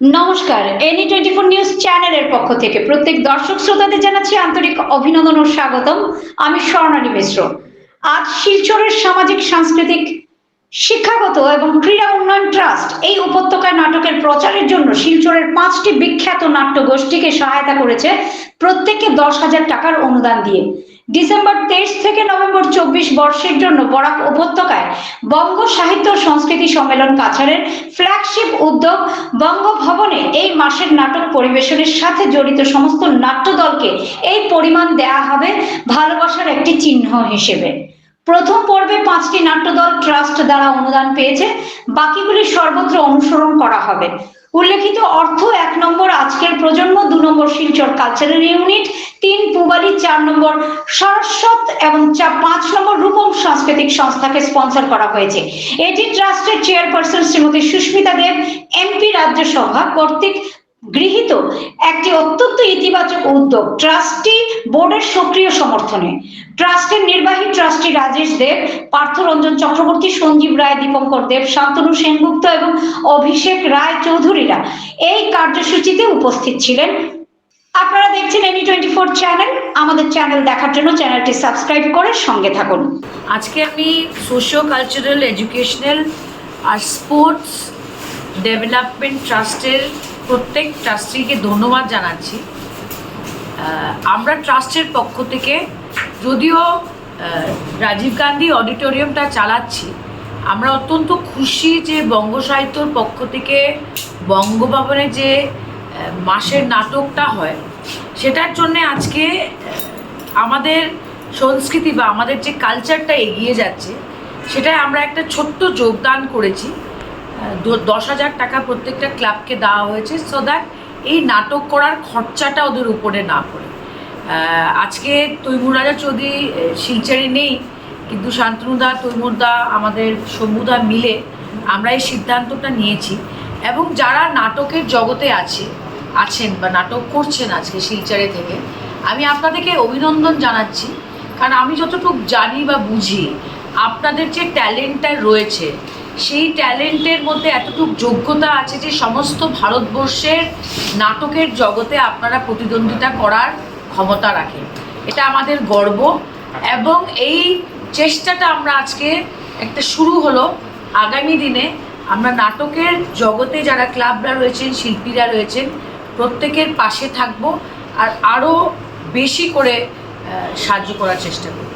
নমস্কার any twenty four news চ্যানেলের পক্ষ থেকে প্রত্যেক দর্শক শ্রোতাদের জানাচ্ছি আন্তরিক অভিনন্দন ও স্বাগতম। আমি স্বর্ণালী মিশ্র। আজ শিলচরের সামাজিক, সাংস্কৃতিক, শিক্ষাগত এবং ক্রীড়া উন্নয়ন ট্রাস্ট এই উপত্যকায় নাটকের প্রচারের জন্য শিলচরের পাঁচটি বিখ্যাত নাট্য গোষ্ঠীকে সহায়তা করেছে প্রত্যেককে দশ হাজার টাকার অনুদান দিয়ে। ডিসেম্বর তেইশ থেকে নভেম্বর চব্বিশ বর্ষের জন্য বরাক উপত্যকায় বঙ্গ সাহিত্য সংস্কৃতি সম্মেলন কাছাড়ের ফ্ল্যাগশিপ উদ্যোগ বঙ্গভবনে এই মাসের নাটক পরিবেশনের সাথে জড়িত সমস্ত নাট্যদলকে এই পরিমাণ দেয়া হবে ভালোবাসার একটি চিহ্ন হিসেবে। প্রথম পর্বে পাঁচটি নাট্যদল ট্রাস্ট দ্বারা অনুদান পেয়েছে, বাকিগুলি সর্বত্র অনুসরণ করা হবে। উল্লেখিত অর্থ এক নম্বর আজকের প্রজন্ম, দু নম্বর শিলচর কালচারাল ইউনিট তিন পুবালি চার নম্বর সরস্বত এবং পাঁচ নম্বর রূপম সাংস্কৃতিক সংস্থাকে স্পন্সর করা হয়েছে। এটি ট্রাস্টের চেয়ারপারসন শ্রীমতী সুস্মিতা দেব এমপি রাজ্যসভা কর্তৃক গৃহীত একটি অত্যন্ত ইতিবাচক উদ্যোগ, ট্রাস্টি বোর্ডের সক্রিয় সমর্থনে। ট্রাস্টের নির্বাহী ট্রাস্টি রাজেশ দেব, পার্থরঞ্জন চক্রবর্তী, সঞ্জীব রায়, দীপঙ্কর দেব, শান্তনু সেনগুপ্ত এবং অভিষেক রায় চৌধুরীরা এই কার্যসূচিতে উপস্থিত ছিলেন। আপনারা দেখছেন এনি টোয়েন্টি ফোর চ্যানেল। আমাদের চ্যানেল দেখার জন্য চ্যানেলটি সাবস্ক্রাইব করে সঙ্গে থাকুন। আজকে আমি সোশিও কালচারাল এডুকেশনাল আর স্পোর্টস ডেভেলপমেন্ট ট্রাস্টের প্রত্যেক ট্রাস্টিকে ধন্যবাদ জানাচ্ছি। আমরা ট্রাস্টের পক্ষ থেকে যদিও রাজীব গান্ধী অডিটোরিয়ামটা চালাচ্ছি, আমরা অত্যন্ত খুশি যে বঙ্গ সাহিত্যর পক্ষ থেকে বঙ্গভবনে যে মাসের নাটকটা হয়, সেটার জন্যে আজকে আমাদের সংস্কৃতি বা আমাদের যে কালচারটা এগিয়ে যাচ্ছে, সেটায় আমরা একটা ছোট্ট যোগদান করেছি। দশ হাজার টাকা প্রত্যেকটা ক্লাবকে দেওয়া হয়েছে সো দ্যাট এই নাটক করার খরচাটা ওদের উপরে না পড়ে। আজকে তৈমুর রাজা চৌধুরী শিলচরে নেই, কিন্তু শান্তনুদা, তৈমুরদা, আমাদের শম্ভুদা মিলে আমরা এই সিদ্ধান্তটা নিয়েছি। এবং যারা নাটকের জগতে আছে, আছেন বা নাটক করছেন আজকে শিলচরে থেকে, আমি আপনাদেরকে অভিনন্দন জানাচ্ছি। কারণ আমি যতটুকু জানি বা বুঝি, আপনাদের যে ট্যালেন্টটা রয়েছে সেই ট্যালেন্টের মধ্যে এতটুকু যোগ্যতা আছে যে সমস্ত ভারতবর্ষের নাটকের জগতে আপনারা প্রতিদ্বন্দ্বিতা করার ক্ষমতা রাখেন। এটা আমাদের গর্ব এবং এই চেষ্টাটা আমরা আজকে একটা শুরু হলো। আগামী দিনে আমরা নাটকের জগতে যারা ক্লাবরা রয়েছেন, শিল্পীরা রয়েছেন, প্রত্যেকের পাশে থাকব আর আরও বেশি করে সাহায্য করার চেষ্টা করব।